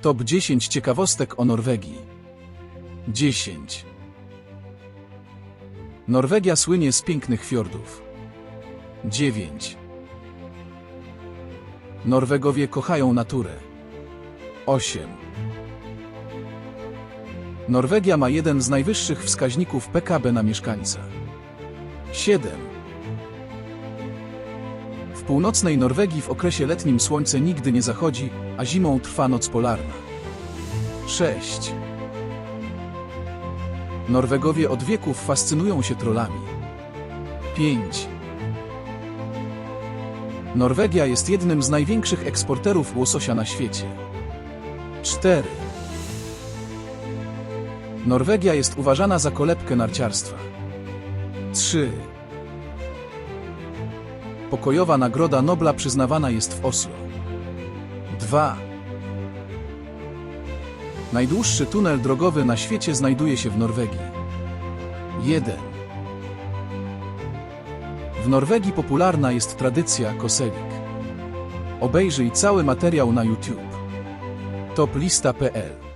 Top 10 ciekawostek o Norwegii. 10. Norwegia słynie z pięknych fiordów. 9. Norwegowie kochają naturę. 8. Norwegia ma jeden z najwyższych wskaźników PKB na mieszkańca. 7. Północnej Norwegii w okresie letnim słońce nigdy nie zachodzi, a zimą trwa noc polarna. 6. Norwegowie od wieków fascynują się trollami. 5. Norwegia jest jednym z największych eksporterów łososia na świecie. 4. Norwegia jest uważana za kolebkę narciarstwa. 3. Pokojowa Nagroda Nobla przyznawana jest w Oslo. 2. Najdłuższy tunel drogowy na świecie znajduje się w Norwegii. 1. W Norwegii popularna jest tradycja koselik. Obejrzyj cały materiał na YouTube. toplista.pl